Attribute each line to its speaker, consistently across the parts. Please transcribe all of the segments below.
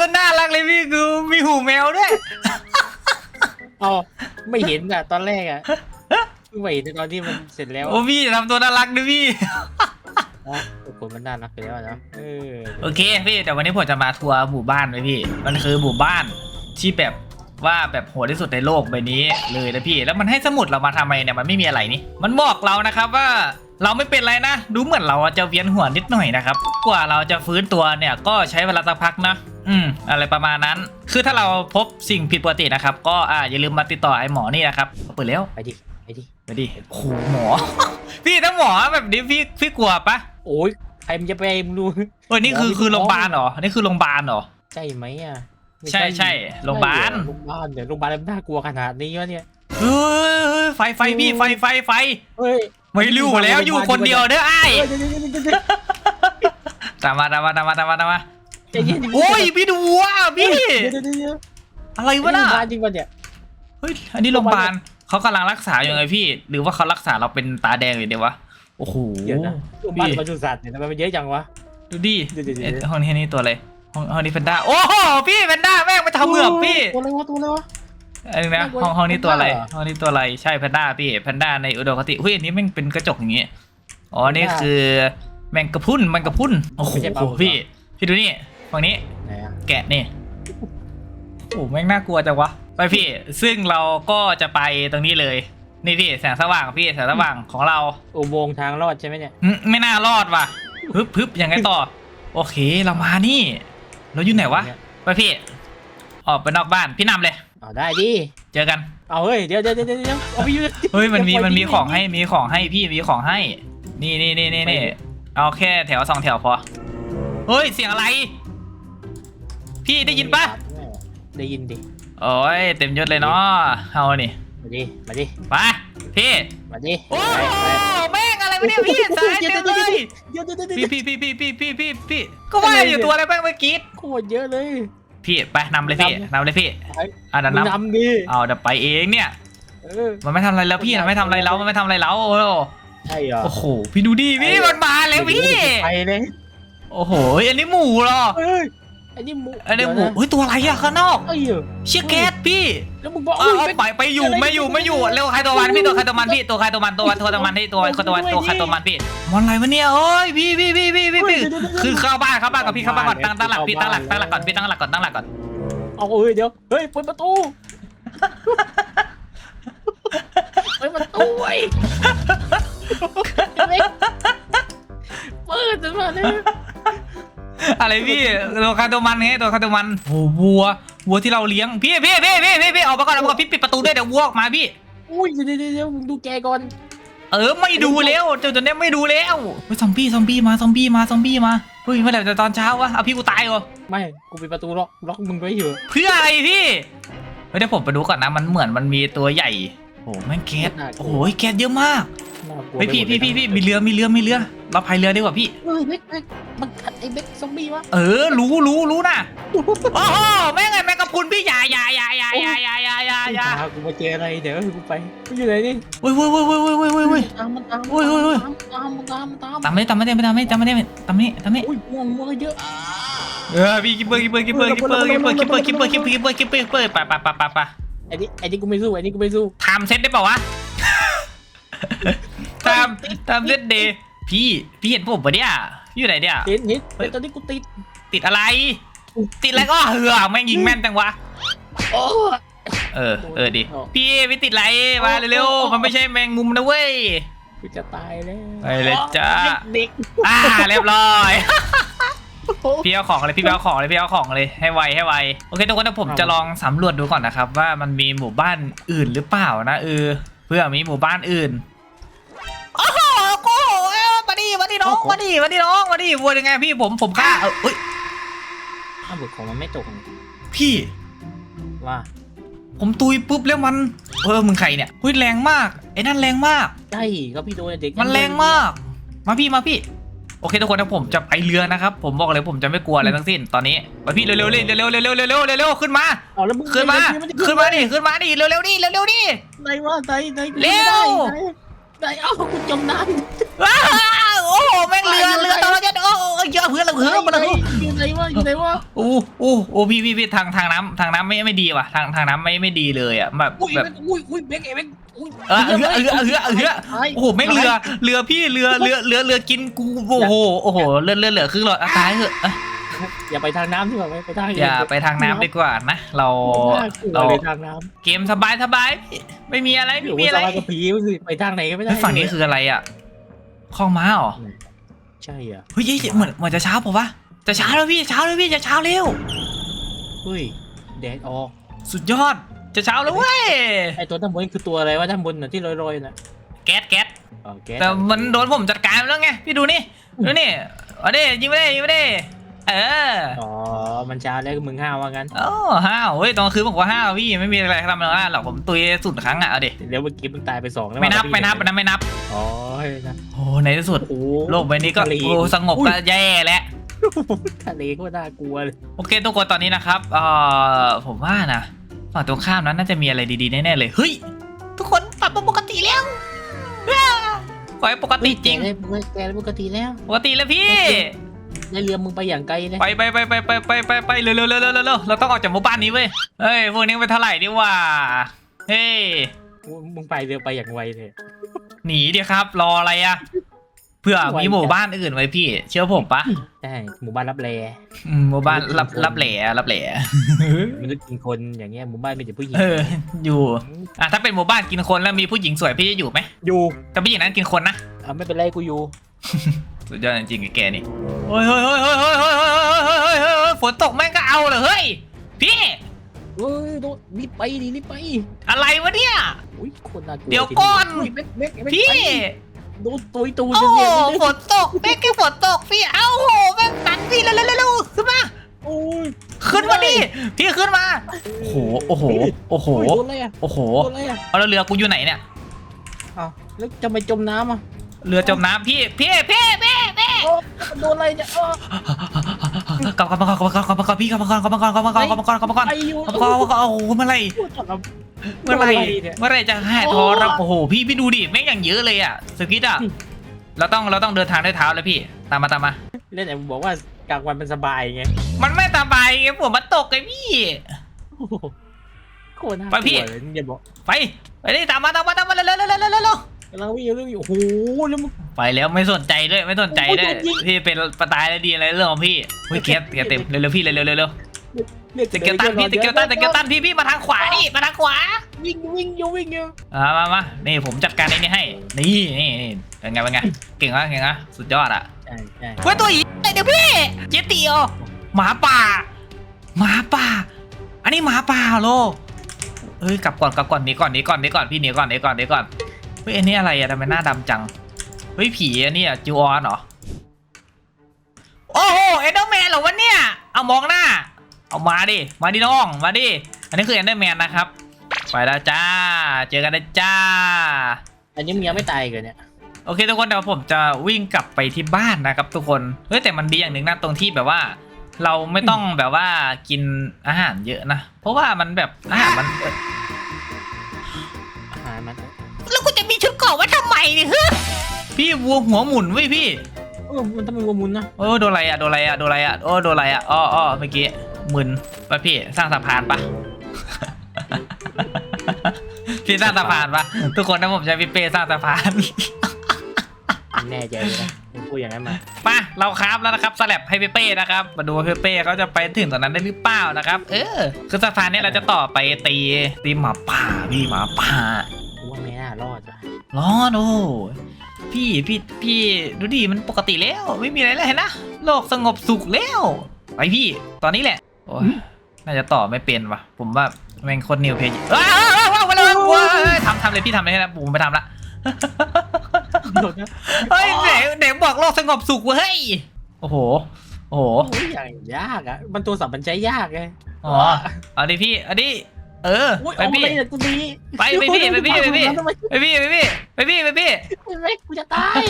Speaker 1: ซะน่ารักเลยพี่คือมีหูแมวด้วย
Speaker 2: เอาไม่เห็นอะตอนแรกอะเพิ่งมาเห็นตอนที่มันเสร็จแล้ว
Speaker 1: โอ้พี่อย่าทำตัวน่ารักด้วยพี่
Speaker 2: อ๋อคนมันน่ารักไปแล้วอะเนาะเออ
Speaker 1: โอเคพี่แต่วันนี้ผมจะมาทัวร์หมู่บ้านไว้พี่ มันคือหมู่บ้านที่แบบว่าแบบโหดที่สุดในโลกใบนี้เลยนะพี่ แล้วมันให้สมุดเรามาทำไมเนี่ยมันไม่มีอะไรนี่ มันบอกเรานะครับว่าเราไม่เป็นไรนะ ดูเหมือนเราจะเวียนหัวนิดหน่อยนะครับ กว่าเราจะฟื้นตัวเนี่ยก็ใช้เวลาสักพักนะ อืมอะไรประมาณนั้น คือถ้าเราพบสิ่งผิดปกตินะครับ ก็อ่าอย่าลืมมาติดต่อไอ้หมอนี่นะครับเปิดแล้ว
Speaker 2: ไปดิไปดิ
Speaker 1: ไปดิโอ้โหหมอ พี่ถ้าหมอแบบนี้พี่พี่กลัวปะ
Speaker 2: โอ้ยใครมันจะไปมึงดู
Speaker 1: เออนี่คือ
Speaker 2: หมอมี
Speaker 1: คือ
Speaker 2: ลูก
Speaker 1: โรงพยาบาล
Speaker 2: น้อง
Speaker 1: เหรอนี่คือโรงพยาบาลเหรอ
Speaker 2: ใช่ไหมอะไม่
Speaker 1: ใช่ใช่โรงพยาบาล
Speaker 2: โรงพยาบาลเนี่ยโรงพยาบาลมันน่ากลัวขนาดนี้วะเนี่ย
Speaker 1: เฮ้ยเฮ้ยไฟไฟพี่ไฟไฟไฟ
Speaker 2: เฮ้ย
Speaker 1: ไม่รู้แล้วอยู่คนเดียวเด้อไอ้
Speaker 2: เฮ้ยเดี๋ยวเดี๋ยวเดี๋ยวเดี๋ยว
Speaker 1: ตามมาตามมาตามมาตามมาตามมา
Speaker 2: ใจเย็นดิ
Speaker 1: โอ้ยพี่ดูว่าพี่
Speaker 2: เดี๋ยวเดี๋ยวเดี๋ยว
Speaker 1: อะไร
Speaker 2: ไอ้
Speaker 1: วะน่ะ
Speaker 2: โรงพยาบาลจริงปะเนี่ย
Speaker 1: เฮ้ยอันนี้โรงพยาบาลเขากำลังรักษาอยู่ไงพี่ หรือว่าเขารักษาเราเป็นตาแดงอยู่เดี๋ยววะโอ้โห
Speaker 2: เดี๋ยวนะ โรงพยาบาลปศุสัตว์เนี่ยทำไมมันเยอะจังวะ
Speaker 1: ดูดิ
Speaker 2: เดี๋ยวเดี๋ยวเดี๋ยว
Speaker 1: เอ๊ะห้องนี้ห้องนี้ตัวอะไรห้องห้องนี้แพนด้าโอ้โหพี่แพนด้าแม่งไปทำเหมือบพี่
Speaker 2: ตัวอะไรวะตัวอะไรวะ
Speaker 1: อันนี้นะ
Speaker 2: น่ากลัว
Speaker 1: ห้องห้องนี้ตัวอะไร
Speaker 2: แพนด้าเหรอ
Speaker 1: ห้องนี้ตัวอะไรใช่แพนด้าพี่แพนด้าในอุดมคติเฮ้ยอันนี้แม่งเป็นกระจกอย่างงี้อ๋อนี่คือแมงกะพรุนแมงกะพรุนโอ้โห
Speaker 2: ไม่ใช่ปลาหมึกเหรอ
Speaker 1: พี่พี่ดูนี่ ฝั่งนี้
Speaker 2: ไหนอะ
Speaker 1: แกะนี่โอ้โหแม่งน่ากลัวจังวะไปพี่ ซึ่งเราก็จะไปตรงนี้เลย นี่พี่แสงสว่างพี่แสงสว่างของเรา
Speaker 2: อุโมงค์ทางรอดใช่ไหมเนี่ย
Speaker 1: หึไม่น่ารอดว่ะพึบพึบยังไงต่อ โอเคเรามานี่เราอยู่ไหนวะไปพี่ ออกไปนอกบ้านพี่นำเลย
Speaker 2: เอาได้ดิ
Speaker 1: เจอกัน
Speaker 2: เอาเฮ้ยเดี๋ยวเดี๋ยวเดี๋ยวเดี๋ยวเอาไปอยู่
Speaker 1: เฮ้ยมันมี
Speaker 2: ดี๋วปล่ย
Speaker 1: มันมี
Speaker 2: ทิ้
Speaker 1: ของให้มีของให้พี่มีของให้ นี่นี่นี่นี่นี่เอาแค่แถวสองแถวพอ เฮ้ยเสียงอะไร พี่ได้ยินปะ
Speaker 2: ได้ยินดิ
Speaker 1: โอ้ยเต็มยศเลยเนาะเอานี่
Speaker 2: มาดิ มาดิ
Speaker 1: ไปพี่
Speaker 2: มาดิ
Speaker 1: โอ้
Speaker 2: ไปไป
Speaker 1: แม่งอะไรวะเนี่ยพี่สายเต็มเลย
Speaker 2: เดี๋ยวเดี๋ยวเดี๋ยวเดี๋ยว
Speaker 1: พี่พี่พี่พี่พี่พี่พี่พี่ก็ว่าอยู่ตัวอะไรบ้างเมื่อกี้
Speaker 2: โคตรเยอะเลย
Speaker 1: พี่ไปนำเลยพี่นำเลยพี่
Speaker 2: ไป
Speaker 1: อะเดี๋ยว
Speaker 2: มึง
Speaker 1: นำ
Speaker 2: นำดิ
Speaker 1: เอาเดี๋ยวไปเองเนี่ย
Speaker 2: เออ
Speaker 1: มันไม่ทำอะไรแล้วพี่มันไม่ทำอะไรเรามันไม่ทำอะไรเราโอ้โห
Speaker 2: ใช่เหรอ
Speaker 1: โอ้โหพี่ดูดิพี่มันมาแล้วพี่
Speaker 2: ไปเลย
Speaker 1: โอ้โหอันนี้หมูเหรอ
Speaker 2: เฮ้ย อันนี้หมู
Speaker 1: อันนี้หมู
Speaker 2: เดี๋ยวะ
Speaker 1: เฮ้ยตัวอะไรอะข้างนอก
Speaker 2: เอ้ย
Speaker 1: เชี่ยแก๊สพี่
Speaker 2: แล้วมึงบอก
Speaker 1: เอา
Speaker 2: อุ้ย
Speaker 1: เอา
Speaker 2: เป็น
Speaker 1: ไปไปอยู่ไม่อยู่ไม่อยู่เร็วใครตัวมันพี่ตัวใครตัวมันพี่ตัวใครตัวมันตัวตัวตัวมันที่ตัวตัวมันตัวใครตัวมันพี่มันอะไรวะเนี่ยเอ้ยพี่พี่พี่พี่พี่พี่คือเข้าบ้านเข้าบ้านกับพี่เข้าบ้านก่อนตั้งตั้งหลักพี่ตั้งหลักตั้งหลักก่อนพี่ตั้งหลักก่อนตั้งหลักก่อน
Speaker 2: เอาเอ้ยเดี๋ยวเฮ้ยเปิดประตูเปิดประตูไว้เปิดจนมาเนี่ย
Speaker 1: อะไรพี่ตัวใครตัวมันไงตัวใครตัวมันโอ้วัว วัวที่เราเลี้ยง พี่พี่พี่พี่พี่พี่ออกมาก่อนออกมาก่อนพี่ปิดประตูด้วยเดี๋ยววัวออกมาพี่
Speaker 2: อุ้ยเดี๋ยวเดี๋ยวเดี๋ยวมึงดูแกก่อน
Speaker 1: เออไม่ดูแล้วจนจนเนี้ยไม่ดูแล้วเฮ้ยซอมบี้ซอมบี้มาซอมบี้มาซอมบี้มาเฮ้ยเมื่อไหร่จะตอนเช้าวะเอาพี่กูตายเหรอ
Speaker 2: ไม่กูปิดประตูล็อกล็อกมึงไว้อยู่
Speaker 1: เพื่ออะไรพี่เฮ้ยเดี๋ยวผมไปดูก่อนนะมันเหมือนมันมีตัวใหญ่โอ้โหแม่งแก๊สโอ้โหแก๊สเยอะมาก
Speaker 2: น่ากลัว
Speaker 1: เฮ้ยพี่
Speaker 2: ไปหม
Speaker 1: พี่
Speaker 2: ด
Speaker 1: พี่
Speaker 2: เลย
Speaker 1: พี่มีเรือมีเรือมีเรือ เราพายเรือดีกว่าพี่
Speaker 2: เฮ้ยเบ็กเบ็กมันกัดไอ้เบ็กซอมบี้วะ
Speaker 1: เออ รู้รู้รู้นะโอ้โหแม่งไงแม่งกระพุนพี่อย่าอย่าอย่าอย่าอย่าอย่าอย่าอย่าอย่า
Speaker 2: พากูมาเจออะไรเดี๋ยวกูไปกูอยู่ไหนนี่
Speaker 1: เว้ยเว้ยเว้ยเว้ยเว้ยเว้ยเว้ยเว้ย
Speaker 2: ตามมันตาม
Speaker 1: โอ้ยโอ้ยโอ้ย
Speaker 2: ตามมันตามมันตามมัน
Speaker 1: ตามไม่ตามไม่ได้ไม่ตามไม่ตามไม่ได้ตามไม่ตามไม่
Speaker 2: อุ้ยม่วงม่วงเยอะ
Speaker 1: เออพี่คิปเปอร์คิปเปอร์คิปเปอร์คิปเปอร์คิปเปอร์คิปเปอร์คิปเปอร์คิปเปอร์คิปเปอร์คิปเปอร์คิปเปอร์ไปไปไปไปไป
Speaker 2: ไอ้นี่ไอ้นี่กูไม่สู้ไอ้นี่กูไม่สู้
Speaker 1: ทำเซตได้ป่าวะทำทำเซตเดย์ พี่พี่เห็นผมปะเนี่ยพี่อยู่ไหนเนี่ย
Speaker 2: เห็นเห็นเฮ้ย ตอนนี้กูติด
Speaker 1: ติดอะไร ติดอะไรก็เหือแม่งยิงแม่นจังวะ
Speaker 2: โอ้
Speaker 1: เออเออดิพี่ไม่ติดไรมาเร็วๆมันไม่ใช่แมงมุมนะเว้ย
Speaker 2: กูจะตายแล้ว
Speaker 1: ไปเลยจ้า
Speaker 2: เด็ก
Speaker 1: อ่าเรียบร้อย
Speaker 2: ๆโอ้
Speaker 1: พี่เอาของเลยพี่ไปเอาของเลยพี่เอาของเลยให้ไวให้ไวโอเคทุกคนเดี๋ยวผมจะลองสำรวจดูก่อนนะครับ ว่ามันมีหมู่บ้านอื่นหรือเปล่านะเออเพื่อมีหมู่บ้านอื่นโอ้โหกูเอ้ยมา ดิมาดิน้องมาดิมาดิน้องมาดิวัวยังไงพี่ผมผมฆ่าเออเอ้ย
Speaker 2: ถ้าบุกของมันไม่ตก
Speaker 1: พี่
Speaker 2: ว่า
Speaker 1: ผมตุยปุ๊บแล้วมัน เออมึงใครเนี่ยหุ้ยแรงมากไอ้นั่นแรงมาก
Speaker 2: ใช่ก็พี่โดนเด็ก
Speaker 1: มันแรงมาก มาพี่มาพี่ โอเคทุกคนนะผมจะไปเรือนะครับ ผมบอกเลยผมจะไม่กลัวอะไรทั้งสิ้นตอนนี้มาพี่เร็วๆเร็วๆเร็วๆเร็วๆเร็วๆเร็วๆเร็วๆขึ้นมา
Speaker 2: เอาแล้วมึง
Speaker 1: ขึ้นมาขึ้นมาดิขึ้นมาดิเร็วๆดิเร็วๆดิ
Speaker 2: ไหนวะไหนไหน
Speaker 1: เร็ว
Speaker 2: ไหนไหนเอ้ากูจมน้ำ
Speaker 1: ว้าวโอ้โหแม่งเรือเรือตอนเราจะโอ้โหเยอะเพื่อนเราเพื่อนมาเลย
Speaker 2: อยู่ไหนวะอยู่ไหนวะ
Speaker 1: โอู้อู้โอ้พี่พี่พี่ทางทางน้ำทางน้ำไม่ไม่ดีว่ะทางทางน้ำไม่ไม่ดีเลยอะแบบ
Speaker 2: อุ้ย
Speaker 1: แบบ
Speaker 2: อุ้ยอุ้ยเบงเอเบงอุ้ย
Speaker 1: เออเออเออเออเออเออ
Speaker 2: ตาย
Speaker 1: โอ้โหแม่งเรือเรือพี่เรือเรือเรือเรือกินกูโอ้โหโอ้โหเรือเรือเหลือครึ่งหลอดอะตายเถอะอะ
Speaker 2: อย่าไปทางน้ำดีกว่าไปทาง
Speaker 1: อย่าไปทางน้ำดีกว่านะ เรา
Speaker 2: น่ากลัว
Speaker 1: เรา
Speaker 2: เลยทางน้
Speaker 1: เกมสบายสบายพี่ไม่มีอะไรำไม่
Speaker 2: หรือ
Speaker 1: มี
Speaker 2: ว่า
Speaker 1: อะไร
Speaker 2: สบายกับผีมันคือไปทางไหนก็ไม่ได้
Speaker 1: เฮ้ยฝั่งนี้คืออะไรอะ ข้องม้าเหรอ
Speaker 2: ใช่อะ
Speaker 1: เฮ้ยเฮ้ยเหมือนเหมือนจะเช้าป่าวะจะเช้าแล้วพี่เช้าแล้วพี่จะเช้าเร็ว
Speaker 2: เฮ้ยแดดออก
Speaker 1: สุดยอดจะเช้าแล้วเว้ย
Speaker 2: ไอตัวด้านบนคือตัวอะไรวะด้านบนน่ะที่ลอยๆน่ะ
Speaker 1: แก๊สแก๊ส
Speaker 2: อ๋อแก
Speaker 1: แต่มันโดนผมจัดการไปแล้วไงพี่ดูนี่ดูนี่เอาดิยิงไปดิยิงไปดิ เออ
Speaker 2: อ๋อ มันช้าแล้วมึงห้าวว่างั้น
Speaker 1: โอ้ห้าวเฮ้ยตอนกลางคืนบอกว่าห้าวพี่ไม่มีอะไรทำแล้วหรอกผมตุยสุดครั้งอะเอาดิ
Speaker 2: เดี๋ยวเมื่อกี้มึงตายไปสองแล้ว
Speaker 1: ไม่นับ
Speaker 2: ว่ะ
Speaker 1: ไม่นับนะไม่นับ
Speaker 2: อ๋อเฮ้ยนะ
Speaker 1: โอ้ในที่สุด
Speaker 2: โอ้โห
Speaker 1: โลกใบนี้ก็
Speaker 2: ทะเล
Speaker 1: โอ้สงบก็แย่แล้ว
Speaker 2: ทะเลก็น่ากลัวเลย
Speaker 1: โอเคทุกคนตอนนี้นะครับเอ่อผมว่านะฝั่งตรงข้ามนั้นน่าจะมีอะไรดีๆแน่ๆเลยเฮ้ยทุกคนปรับมาปกติแล้วว้าขอให้ปกติจริง
Speaker 2: แกได้แกได้ปกติแล้ว
Speaker 1: ปกติแล้วพี่
Speaker 2: ในเรือมึงไปอย่างไกลเลย
Speaker 1: ไปไปไปไปไปไปไปไปเร็วเร็วเร็วเร็วเร็วเร็วเราต้องออกจากหมู่บ้านนี้เว้ยเฮ้ยพวกนี้ไปเท่าไหร่ดีว่าเฮ้ย
Speaker 2: มึงไปเรือไปอย่างไวเลย
Speaker 1: หนีดิครับ รออะไรอะเพื่อมีหมู่บ้านอื่นไว้พี่ เชื่อผมปะ
Speaker 2: ใช่หมู่บ้านรับแล
Speaker 1: อืมหมู่บ้านรับรับแหล่รับแหล่
Speaker 2: มนุษย์กินคนอย่างเงี้ยหมู่บ้านมีแต่ผู้หญิง
Speaker 1: เอออยู่อะถ้าเป็นหมู่บ้านกินคนแล้วมีผู้หญิงสวยพี่จะอยู่ไหม
Speaker 2: อยู่
Speaker 1: แต่ผู้หญิงนั้นกินคนนะ
Speaker 2: อะไม่เป็นไรกูอยู่
Speaker 1: สุดยอดจริงๆไอ้แกนี่เฮ้ยเฮ้ยเฮ้ยเฮ้ยเฮ้ยเฮ้ยเฮ้ยเฮ้ยเฮ้ยเฮ้ยฝนตกแม่งก็เอาเหรอเฮ้ยพี่
Speaker 2: เฮ้ยโดนรีบไปดิรีบไป
Speaker 1: อะไรวะเนี่ย
Speaker 2: อุ้ยคนน่ากลัว
Speaker 1: เดี๋ยวก่อน
Speaker 2: อุ้ยเม็กเม็กเม็ก
Speaker 1: พี่
Speaker 2: ไปโดนตุยตูน
Speaker 1: โอ้โห
Speaker 2: เนี่ย
Speaker 1: ฝนตกแม่งแค่ฝนตกพี่เอ้าโหแม่งตันพี่เร็วเร็วเร็วขึ้นมา
Speaker 2: โอ้ย
Speaker 1: ขึ้นมาดิพี่ขึ้นมาโอ้โหโอ้โหโอ้โห
Speaker 2: โดนอะไรอะ
Speaker 1: โอ้โห
Speaker 2: โดนอะไรอะ
Speaker 1: เอาแล้วเรือกูอยู่ไหนเนี่ย
Speaker 2: อ้าวแล้วจะไปจมน้ำอะ
Speaker 1: เรือจมน้ำพี่พี่พี่พี่พี่
Speaker 2: โอ้โดนอะไรเนี่ยอ้อก
Speaker 1: ลับกลับมาก่อนกลับมาก่อนกลับมาก่อนพี่กลับมาก่อนกลับมาก่อนกลับมาก่อนกลับมาก่อนกลับมาก่อน
Speaker 2: ไปอยู่
Speaker 1: กลับมาก่อนกลับมาก่อนโอ้โหเมื่อไหร
Speaker 2: พูดกับเรา
Speaker 1: เมื่อไหร
Speaker 2: โดนอะไรเนี่ย
Speaker 1: เมื่อไหรจะหายทอรับโอ้โหพี่พี่ดูดิแม่งอย่างเยอะเลยอะสกิดอะ
Speaker 2: อืม
Speaker 1: เราต้องเราต้องเดินทางด้วยเท้าแล้วพี่ตามมาตามมา
Speaker 2: เล่นไหนมึงบอกว่ากลางวันมันสบายไง
Speaker 1: มันไม่สบายไงผมมันตกไงพี่
Speaker 2: โอ้โหโคตรน่าก
Speaker 1: ไปพี่
Speaker 2: ลัวเลยอย่าบอก
Speaker 1: ไปไปดิตามมาตามมาตามมาเร็วเร็วเร็วเร็วเร็วเร็ว
Speaker 2: กำลังวิ่งอยู่เรื่องอยู่โอ้โหแล้วมึง
Speaker 1: ไปแล้วไม่สนใจด้วยไม่สนใจด้วย
Speaker 2: โอ้ยโดนยิง
Speaker 1: พี่เป็นปะตายแล้วดีอะไรเรื่องของพี่เฮ้ยเกียร์เกียร์เต็มเร็วๆพี่เร็วๆเร็วๆเร็ว
Speaker 2: เรียก
Speaker 1: ๆตะเกียร์ตันพี่ตะเกียร์ตันตะเกียร์ตันพี่พี่มาทางขวานี่มาทางขวา
Speaker 2: วิ่งวิ่งอยู่วิ่งอยู่
Speaker 1: อ่ามามานี่ผมจัดการไอ้นี่ให้นี่นี่นี่เป็นไงเป็นไงเก่งมากเก่งมากสุดยอดอะ
Speaker 2: ใช่ใช่
Speaker 1: เว้ยตัวอีเดี๋ยวพี่เจติโอหมาป่าหมาป่า อันนี้หมาป่าโลเอ้ยกลับก่อนกลับก่อนหนีก่อนหนีก่อนหนีก่อนพี่หนีก่อนหนีก่อนหนีก่อนเฮ้ยอันนี้อะไรอะทำไมหน้าดำจัง เฮ้ยผีอันนี้อะจูออนเหรอ โอ้โหเอ็นเดอร์แมนเหรอวะเนี่ย เอามองหน้า เอามาดิ มาดิน้อง มาดิ อันนี้คือเอ็นเดอร์แมนนะครับ ไปแล้วจ้า เจอกันนะจ้า
Speaker 2: อันนี้มึงยังไม่ตายอีกันเนี่ย
Speaker 1: โอเคทุกคนเดี๋ยวผมจะวิ่งกลับไปที่บ้านนะครับ ทุกคน เฮ้ยแต่มันดีอย่างหนึ่งนะตรงที่แบบว่า เราไม่ต้องแบบว่ากินอาหารเยอะนะ เพราะว่ามันแบบ
Speaker 2: อาหารมัน
Speaker 1: แล้วกูจะมีชุดเกราะไว้ทำไมเนี่ยฮึพี่วัวหัวหมุนเว้ยพี่
Speaker 2: เออมันต้องเป็นวัวมุนนะ
Speaker 1: โอ้โดนอะไรอะโดนอะไรอะโดนอะไรอะโอ้โดนอะไรอะอ้ออ้อเมื่อกี้มึนไปพี่สร้างสะพานปะ พี่สร้างสะพานปะทุกคนนะผมใช้พี่เป้สร้างสะพาน
Speaker 2: มึงแน่ใจเลยนะมึงพูดอย่างนั้นมา
Speaker 1: มาเราคราฟแล้วนะครับสลับให้พี่เป้นะครับ มาดูว่าพี่เป้เขาจะไปถึงตอนนั้นได้หรือเปล่านะครับ เออ คือสะพานเนี้เราจะต่อไปตีตีหมาป่าพี่หมาป่า
Speaker 2: กูว่าไม่น่า รอดว่ะ
Speaker 1: รอนโอ้พี่พี่พี่ดูดิมันปกติแล้ว ไม่มีอะไรแล้วเห็นนะโลกสงบสุขแล้วไปพี่ ตอนนี้แหละโอ้ยน่าจะต่อไม่เป็นวะผมว่าแม่งโคนนิวเพจว้าวว้าวว้าวว้าวว้าวทำทำเลยพี่ทำเลยนะผมไปทำละ
Speaker 2: โดนนะ
Speaker 1: เฮ้ยไหนไหนบอกโลกสงบสุขเว้ยโอ้โห โอ้โห
Speaker 2: อยอย่างยากอะ มันตัวสับมันใช้ยากไง
Speaker 1: อ๋อเอาดิพี่เอาดิ เออ
Speaker 2: อุ้ย
Speaker 1: ไป
Speaker 2: เอา
Speaker 1: พี่
Speaker 2: อะไรเนี่ยตัวนี้
Speaker 1: ไปไปพี่ไปพี่ไปพี่
Speaker 2: ทำไม
Speaker 1: ไปพี่ไปพี่ไปพี่ไปพี่
Speaker 2: แม่งกูจะตาย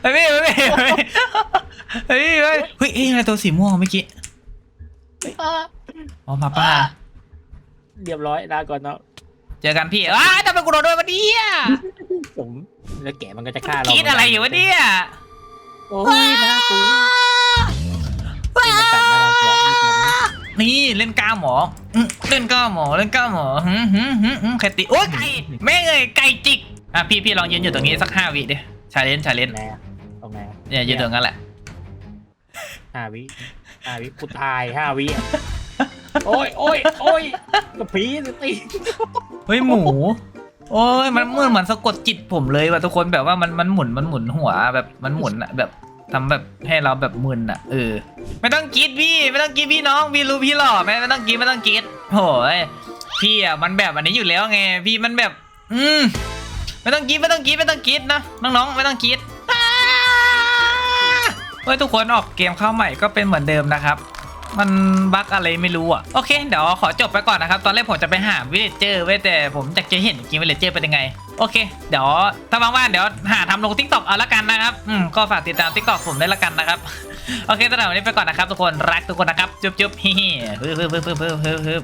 Speaker 1: ไปพี่ไปพี่ไปพี่ไปพี่ไปเฮ้ยเอ้ยอะไรตัวสีม่วงเมื่อกี้
Speaker 2: อะ
Speaker 1: อ๋อหมาป่า
Speaker 2: เรียบร้อยลาก่อนเนาะ
Speaker 1: เจอกันพี่อ้าวทำไมกูโดนด้วยวะเนี่ย
Speaker 2: ผมแล้วแกะมันก็จะฆ่าเรา
Speaker 1: คิดอะไรอยู่วะเนี่ย
Speaker 2: โอ้ยน่ากลัวเป็นมันกัดน่าก
Speaker 1: นี่เล่นกล้ามหมออืมเล่นกล้ามหมอเล่นกล้ามหมอหืมหืมหืมหืมใครติโอ้ยไก่แม่งเอ้ยไก่จิกอะพี่พี่ลองยืนอยู่ตรงนี้สักห้าวิดิชาเลนชาเลน
Speaker 2: ไหนอะตรงไหนอะ
Speaker 1: เนี่ยยืนตรงนั้นแหละ
Speaker 2: ห้าวิห้าวิกูตายห้าวิอะโอ้ยโอ้ยโอ้ยกระผีสติ
Speaker 1: เฮ้ยหมู โอ้ยมันเหมือนเหมือนสะกดจิตผมเลยว่ะทุกคนแบบว่ามันมันหมุนมันหมุนหัวแบบมันหมุนอะแบบ ทำแบบให้เราแบบมึนอะเออ ไม่ต้องกีดพี่ ไม่ต้องกีดพี่น้องพี่รู้พี่หล่อไหมไม่ต้องกีดไม่ต้องกีดโอ้ยพี่อะมันแบบอันนี้อยู่แล้วไง พี่มันแบบ อืมไม่ต้องกีดไม่ต้องกีดไม่ต้องกีดนะน้องๆไม่ต้องกีดเฮ้ยทุกคนออกเกมเข้าใหม่ก็เป็นเหมือนเดิมนะครับมันบั๊กอะไรไม่รู้อะ โอเค เดี๋ยวขอจบไปก่อนนะครับ ตอนแรกผมจะไปหาวิลเลจเจอร์ไว้แต่ผมอยากจะเห็นจริงวิลเลจเจอร์เป็นยังไง โอเค เดี๋ยวถ้าว่างๆเดี๋ยวหาทำลงทิกตอกเอาละกันนะครับอืมก็ฝากติดตามทิกตอกผมได้ละกันนะครับ โอเคสำหรับวันนี้ไปก่อนนะครับ ทุกคนรักทุกคนนะครับ จุ๊บจุ๊บฮิฮิฮึบฮึบฮึบฮึบฮึบฮึบ